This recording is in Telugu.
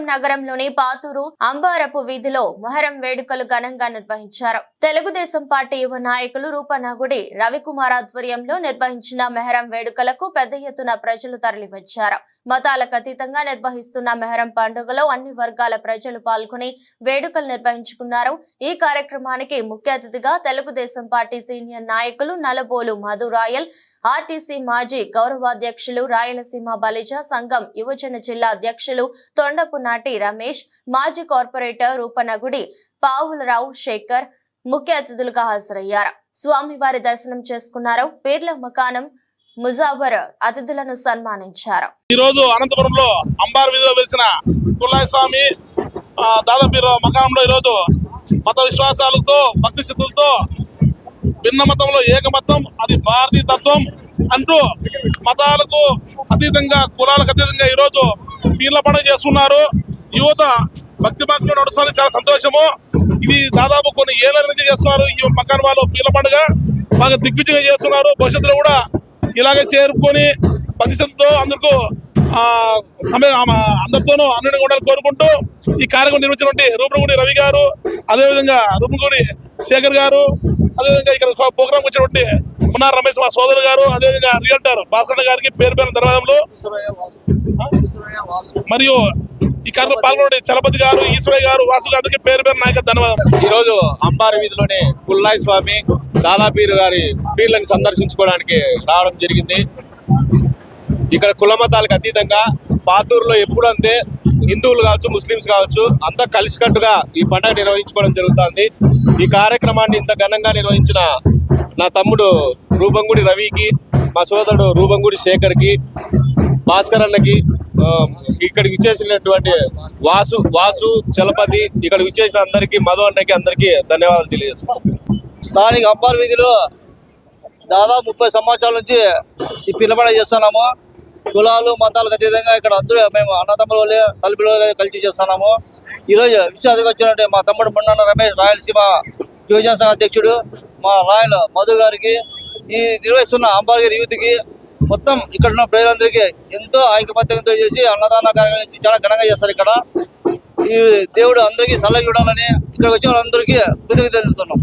అనంతపురం నగరంలోని పాతూరు అంబారపు వీధిలో మొహరం వేడుకలు ఘనంగా నిర్వహించారు. తెలుగుదేశం పార్టీ యువ నాయకులు రూపనగుడి రవికుమార్ ఆధ్వర్యంలో నిర్వహించిన మెహరం వేడుకలకు పెద్ద ఎత్తున ప్రజలు తరలివచ్చారు. మతాలకు అతీతంగా నిర్వహిస్తున్న మెహరం పండుగలో అన్ని వర్గాల ప్రజలు పాల్గొని వేడుకలు నిర్వహించుకున్నారు. ఈ కార్యక్రమానికి ముఖ్య అతిథిగా తెలుగుదేశం పార్టీ సీనియర్ నాయకులు నలబోలు మధు రాయల్ ఆర్టీసీ మాజీ గౌరవాధ్యక్షులు రాయలసీమ బలిజ సంఘం యువజన జిల్లా అధ్యక్షులు తొండపు నాటి రమేష్ మాజీ కార్పొరేటర్ రూపనగుడి పావులరావు శేఖర్ ముఖ్య అతిథులుగా హాజరయ్యారు. స్వామివారి దర్శనం చేసుకున్నారు. పేర్ల మకానం ముజావర్ అతిథులను సన్మానించారు. ఈ రోజు అనంతపురంలో అంబార్ వీధిలో వెలిసిన కుల్లాయ స్వామి దాదాపు మకానంలో ఈరోజు మత విశ్వాసాలతో భక్తి శ్రద్ధలతో భిన్న మతంలో ఏకమతం అది భారతీయ తత్వం అంటూ మతాలకు అతీతంగా కులాలకు అతీతంగా ఈరోజు పీర్ల పండుగ చేస్తున్నారు. యువత భక్తి భక్తిలో నడుస్తుంది చాలా సంతోషము. ఇది దాదాపు కొన్ని ఏళ్ళ నుంచి చేస్తున్నారు. ఈ పక్కన వాళ్ళు పీర్ల పండుగ బాగా దిగ్విజయంగా చేస్తున్నారు. భవిష్యత్తులో కూడా ఇలాగే చేరుకొని భవిష్యత్తుతో అందరికీ సమయం అందరితోనూ అన్నింటిగా ఉండాలని కోరుకుంటూ ఈ కార్యక్రమం నిర్వహించినటువంటి రూపనగుడి రవి గారు అదేవిధంగా రూపనగుడి శేఖర్ గారు అదేవిధంగా ఇక్కడ ప్రోగ్రామ్ వచ్చినటువంటి మున్నార్ రమేష్ మా సోదరు గారు అదేవిధంగా రియల్టర్ భాస్కర్ గారికి పేరు పేరు ధన్యవాదములు. మరియు ఈ కార్యక్రమం పాల్గొనే చలపతి గారు ఈశ్వరయ్య గారు వాసు గారికి పేరు పేరు నాయక ధన్యవాదాలు ఈ రోజు అంబారి వీధిలోని కుల్లాయి స్వామి దాదాపీరు గారి పీర్లను సందర్శించుకోవడానికి రావడం జరిగింది. ఇక్కడ కుల మతాలకు అతీతంగా పాతూరులో ఎప్పుడు అంతే హిందువులు కావచ్చు ముస్లిమ్స్ కావచ్చు అంతా కలిసికట్టుగా ఈ పండుగ నిర్వహించుకోవడం జరుగుతుంది. ఈ కార్యక్రమాన్ని ఇంత ఘనంగా నిర్వహించిన నా తమ్ముడు రూపంగుడి రవికి మా సోదరుడు రూపంగుడి శేఖర్కి భాస్కర్ అన్నకి ఇక్కడికి ఇచ్చేసినటువంటి వాసు వాసు చలపతి ఇక్కడ ఇచ్చేసిన అందరికీ మధు అన్నకి అందరికీ ధన్యవాదాలు తెలియజేస్తాను స్థానిక అంబార్ వీధిలో దాదాపు ముప్పై సంవత్సరాల నుంచి ఈ పిల్లబడ చేస్తున్నాము. కులాలు మతాలకు అతీతంగా ఇక్కడ అందరూ మేము అన్నదమ్ములు తలుపులు కలిసి చేస్తున్నాము. ఈరోజు విశ్వాసంగా వచ్చినట్టు మా తమ్ముడు మొన్న రమేష్ రాయలసీమ యువజన సంఘ అధ్యక్షుడు మా రాయల మధు గారికి ఈ నిర్వహిస్తున్న అంబార్ యూత్కి మొత్తం ఇక్కడ ఉన్న ప్రజలందరికీ ఎంతో ఐకమత్యంతో చేసి అన్నదాన కార్యక్రమం చేసి చాలా ఘనంగా చేస్తారు ఇక్కడ. ఈ దేవుడు అందరికీ సల్లగి చూడాలని ఇక్కడ వచ్చిన వాళ్ళందరికీ కృతజ్ఞత తెలుపుతున్నాం.